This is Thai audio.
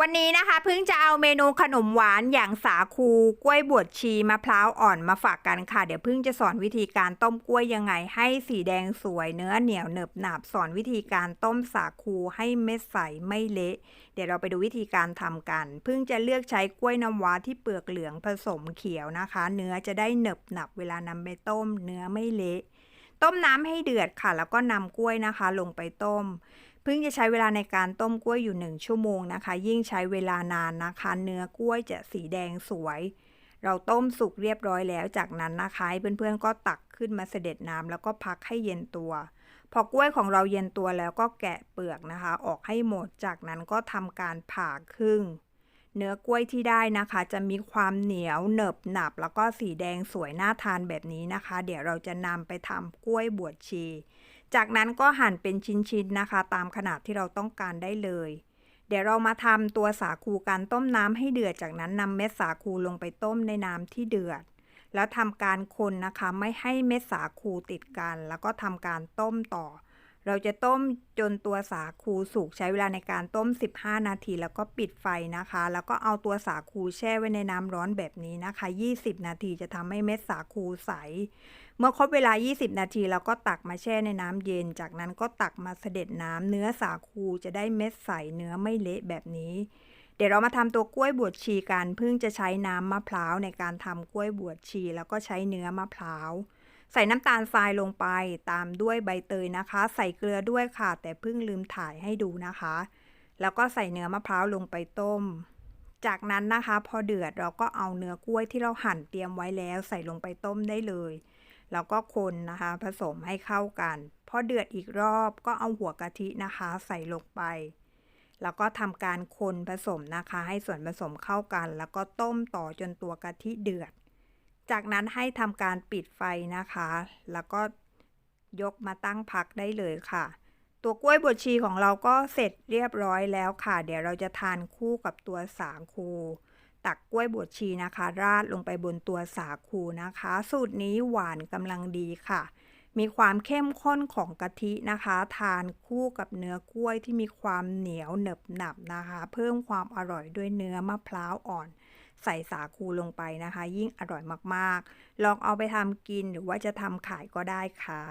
วันนี้นะคะเพิ่งจะเอาเมนูขนมหวานอย่างสาคูกล้วยบวชชีมะพร้าวอ่อนมาฝากกันค่ะ เดี๋ยวเพิ่งจะสอนวิธีการต้มกล้วยยังไง ให้สีแดงสวยเนื้อเหนียวเนิบหนาบสอนวิธีการต้มสาคูให้เม็ดใสไม่เละ เดี๋ยวเราไปดูวิธีการทำกัน เพิ่งจะเลือกใช้กล้วยน้ำว้าที่เปลือกเหลืองผสมเขียวนะคะ เนื้อจะได้เนิบหนับเวลานำไปต้ม เนื้อไม่เละต้มน้ำให้เดือดค่ะ แล้วก็นำกล้วยนะคะ ลงไปต้ม พิ่งจะใช้เวลาในการต้มกล้วยอยู่ 1 ชั่วโมงนะคะ ยิ่งใช้เวลานานนะคะ เนื้อกล้วยจะสีแดงสวย เราต้มสุกเรียบร้อยแล้ว จากนั้นนะคะเพื่อนๆก็ตักขึ้นมาเสด็จน้ำแล้วก็พักให้เย็นตัว พอกล้วยของเราเย็นตัวแล้วก็แกะเปลือกนะคะ ออกให้หมด จากนั้นก็ทำการผ่าครึ่ง เนื้อกล้วยที่ได้นะคะ จะมีความเหนียวเหนบหนับ แล้วก็สีแดงสวยน่าทานแบบนี้นะคะ เดี๋ยวเราจะนำไปทำกล้วยบวชชี จากนั้นก็หั่นเป็นชิ้นๆนะคะ ตามขนาดที่เราต้องการได้เลย เดี๋ยวเรามาทำตัวสาคูการต้มน้ำให้เดือด จากนั้นนำเม็ดสาคูลงไปต้มในน้ำที่เดือด แล้วทำการคนนะคะ ไม่ให้เม็ดสาคูติดกัน แล้วก็ทำการต้มต่อ เราจะต้มจนตัวสาคูสุกใช้เวลาในการต้ม 15 นาที แล้วก็ปิดไฟนะคะ แล้วก็เอาตัวสาคูแช่ไว้ในน้ำร้อนแบบนี้นะคะ 20 นาทีจะทำให้เม็ดสาคูใส เมื่อครบเวลา 20 นาทีเราก็ตักมาแช่ในน้ำเย็น จากนั้นก็ตักมาเสด็จน้ำเนื้อสาคูจะได้เม็ดใสเนื้อไม่เละแบบนี้เดี๋ยวเรามาทำตัวกล้วยบวชชีกัน เพิ่งจะใช้น้ำมะพร้าวในการทำกล้วยบวชชี แล้วก็ใช้เนื้อมะพร้าว ใส่น้ำตาลทรายลงไปตามด้วยใบเตยนะคะ ใส่เกลือด้วยค่ะ แต่เพิ่งลืมถ่ายให้ดูนะคะ แล้วก็ใส่เนื้อมะพร้าวลงไปต้ม จากนั้นนะคะ พอเดือดเราก็เอาเนื้อกล้วยที่เราหั่นเตรียมไว้แล้ว ใส่ลงไปต้มได้เลย แล้วก็คนนะคะ ผสมให้เข้ากัน พอเดือดอีกรอบก็เอาหัวกะทินะคะ ใส่ลงไปแล้วก็ทำการคนผสมนะคะ ให้ส่วนผสมเข้ากัน แล้วก็ต้มต่อจนตัวกะทิเดือด จากนั้นให้ทำการปิดไฟนะคะ แล้วก็ยกมาตั้งพักได้เลยค่ะ ตัวกล้วยบวชชีของเราก็เสร็จเรียบร้อยแล้วค่ะ เดี๋ยวเราจะทานคู่กับตัวสาคูตักกล้วยบวชชีนะคะ ราดลงไปบนตัวสาคูนะคะ สูตรนี้หวานกำลังดีค่ะ มีความเข้มข้นของกะทินะคะ ทานคู่กับเนื้อกล้วยที่มีความเหนียวเหนบหนับนะคะ เพิ่มความอร่อยด้วยเนื้อมะพร้าวอ่อน ใส่สาคูลงไปนะคะ ยิ่งอร่อยมากๆ ลองเอาไปทำกินหรือว่าจะทำขายก็ได้ค่ะ